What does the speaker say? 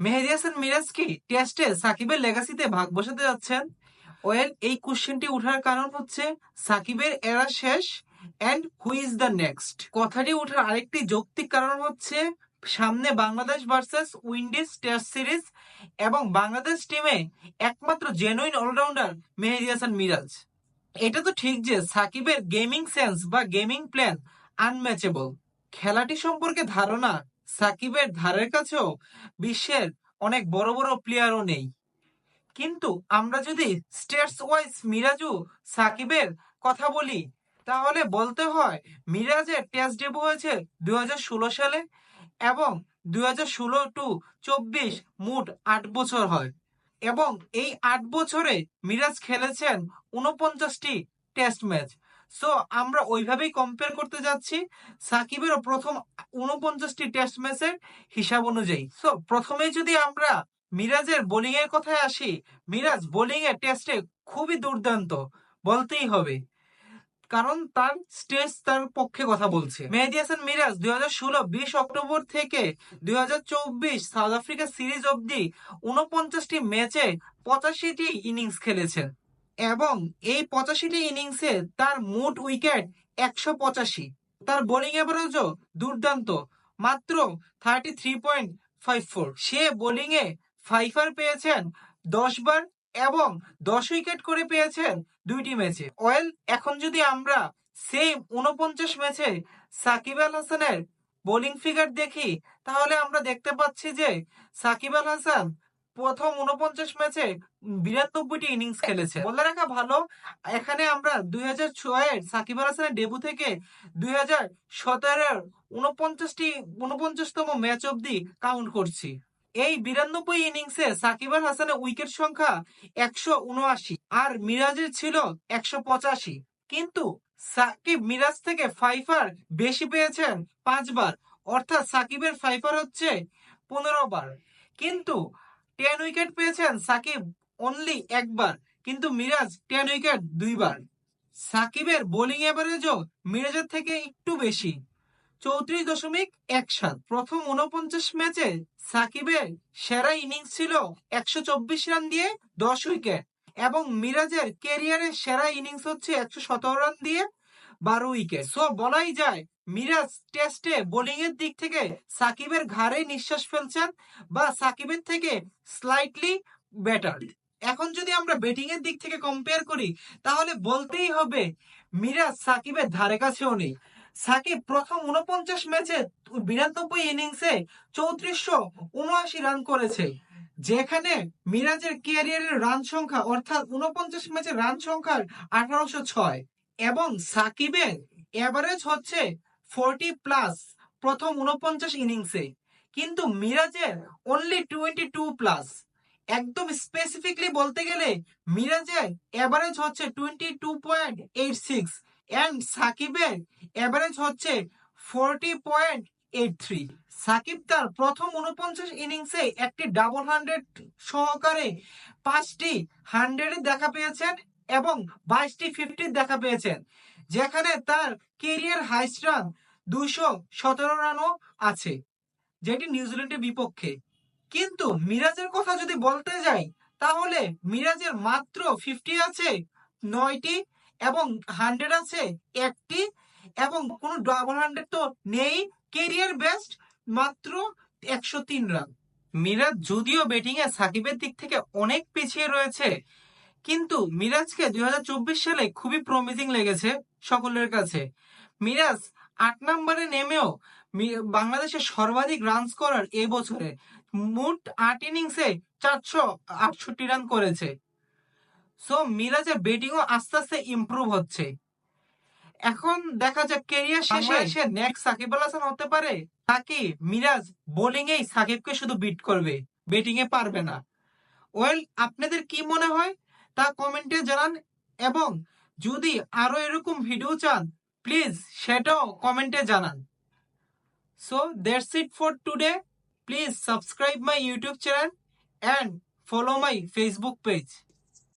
মেহেদি হাসান মিরাজ কি? টেস্টে সাকিবের লেগাসিতে ভাগ বসাতে যাচ্ছেন? ওয়েল, এই কোশ্চেনটি ওঠার কারণ হচ্ছে সাকিবের এরা শেষ and who is the next কথাটি ওঠার আরেকটি যৌক্তিক কারণ হচ্ছে সামনে Bangladesh versus Windies test series এবং বাংলাদেশ টিমে একমাত্র জেনুইন অলরাউন্ডার মেহেদি হাসান মিরাজ। এটা তো ঠিক যে সাকিবের গেমিং সেন্স বা গেমিং প্ল্যান আনম্যাচেবল খেলাটি সম্পর্কে ধারণা সাকিবের ধারের কাছেও বিশ্বের অনেক বড় বড় প্লেয়ারও নেই। কিন্তু আমরা যদি স্টেটস ওয়াইজ মিরাজু সাকিবের কথা বলি, তাহলে বলতে হয় মিরাজের টেস্ট ডেবু হয়েছে দুই হাজার ষোলো সালে এবং দুই হাজার ষোলো টু চব্বিশ মোট আট বছর হয় এবং এই আট বছরে মিরাজ খেলেছেন উনপঞ্চাশটি টেস্ট ম্যাচ সো আমরা ওইভাবেই কম্পেয়ার করতে যাচ্ছি সাকিবেরও প্রথম উনপঞ্চাশটি টেস্ট ম্যাচের হিসাব অনুযায়ী। সো প্রথমেই যদি আমরা মিরাজের বোলিং এর কথায় আসি, মিরাজ বোলিং এর টেস্টে খুবই দুর্দান্ত, বলতেই হবে। কারণ তার স্টেজ তার পক্ষে কথা বলছে। মেহেদি হাসান মিরাজ দুই হাজার ষোলো, বিশ অক্টোবর থেকে দুই হাজার চব্বিশ সাউথ আফ্রিকা সিরিজ অবধি উনপঞ্চাশটি ম্যাচে পঁচাশিটি ইনিংস খেলেছেন। এবং এই পঁচাশিটি ইনিংসে তার মোট উইকেট একশো পঁচাশি। তার বোলিং এভারেজও দুর্দান্ত, মাত্র thirty three point five four সে বোলিং এ ফাইফার পেয়েছেন দশ বার এবং দশ উইকেট করে পেয়েছেন দুইটি ম্যাচে। ওয়েল, এখন যদি আমরা সেম উনপঞ্চাশ ম্যাচে সাকিব আল হাসানের বোলিং ফিগার দেখি, তাহলে আমরা দেখতে পাচ্ছি যে সাকিব আল হাসান প্রথম উনপঞ্চাশ ম্যাচে বিরানব্বইটি ইনিংস খেলেছে। বলে রাখা ভালো, এখানে আমরা দুই হাজার ছয়ের সাকিব আল হাসানের ডেবু থেকে দুই হাজার সতেরোর উনপঞ্চাশটি উনপঞ্চাশতম ম্যাচ অবধি কাউন্ট করছি। এই বিরানব্বই ইনিংসে সাকিব আল হাসানের উইকেট সংখ্যা একশো উনআশি আর মিরাজের ছিল একশো পঁচাশি। কিন্তু সাকিব মিরাজ থেকে ফাইফার বেশি পেয়েছেন পাঁচবার, অর্থাৎ সাকিবের ফাইফার হচ্ছে পনেরো বার। কিন্তু টেন উইকেট পেয়েছেন সাকিব অনলি একবার, কিন্তু মিরাজ টেন উইকেট দুইবার। সাকিবের বোলিং এভারেজও মিরাজের থেকে একটু বেশি। চৌত্রিশ দশমিক এক সাত। প্রথম উনপঞ্চাশ ম্যাচে সাকিবের সেরা ইনিংস ছিল একশো চব্বিশ রান দিয়ে দশ উইকেট এবং মিরাজের ক্যারিয়ারের সেরা ইনিংস হচ্ছে একশো সতেরো রান দিয়ে বারো উইকেট। সো বলাই যায় মিরাজ টেস্টে বোলিং এর দিক থেকে সাকিবের ঘাড়ে নিঃশ্বাস ফেলছেন বা সাকিবের থেকে স্লাইটলি বেটার এখন যদি আমরা ব্যাটিং এর দিক থেকে কম্পেয়ার করি, তাহলে বলতেই হবে মিরাজ সাকিবের ধারে কাছেও নেই। সাকিব প্রথম উনপঞ্চাশ ম্যাচে বিরানব্বই ইনিংসে চৌত্রিশশো উনআশি রান করেছে, যেখানে মিরাজের ক্যারিয়ারের রান সংখ্যা অর্থাৎ উনপঞ্চাশ ম্যাচের রান সংখ্যার আঠারোশো ছয়। এবং সাকিবের এভারেজ হচ্ছে ফোরটি প্লাস প্রথম উনপঞ্চাশ ইনিংসে, কিন্তু মিরাজের অনলি টোয়েন্টি টু প্লাস একদম স্পেসিফিকলি বলতে গেলে মিরাজের অ্যাভারেজ হচ্ছে twenty two point eight six and সাকিবের অ্যাভারেজ হচ্ছে forty point eight three Shakib তার প্রথম উনপঞ্চাশ ইনিংসে একটি ডাবল হান্ড্রেড সহকারে পাঁচটি হান্ড্রেডের দেখা পেয়েছেন এবং বাইশটি ফিফটির দেখা পেয়েছেন, যেখানে তার কেরিয়ার হাইস্ট রান দুইশো সতেরো রানও আছে, যেটি নিউজিল্যান্ডের বিপক্ষে। কিন্তু মিরাজের কথা যদি বলতে যাই, তাহলে মিরাজের মাত্র ফিফটি আছে, নয়টি এবং হান্ড্রেড আছে, একটি এবং কোনো ডাবল হান্ড্রেড তো নেই কেরিয়ার বেস্ট মাত্র একশো তিন রান। মিরাজ যদিও ব্যাটিং এ সাকিবের দিক থেকে অনেক পিছিয়ে রয়েছে কিন্তু মিরাজকে দুই সালে খুবই প্রমিজিং লেগেছে সকলের কাছে। মিরাজ আট নম্বরে নেমেও বাংলাদেশের সর্বাধিক রান স্কোরার বছরে মোট আট ইনিংসে চারশো আটষট্টি রান করেছে। সো মিরাজের ব্যাটিংও আস্তে আস্তে ইমপ্রুভ হচ্ছে। এখন দেখা যাক কেরিয়ার শেষে এসে নেক্সট সাকিব আল হাসান হতে পারে নাকি মিরাজ বোলিং এই সাকিবকে শুধু বিট করবে ব্যাটিং এ পারবে না। ওয়েল আপনাদের কি মনে হয়? তা কমেন্টে জানান এবং যদি আরও এরকম ভিডিও চান প্লিজ সেটাও কমেন্টে জানান। So that's it for today please subscribe my YouTube channel and follow my Facebook page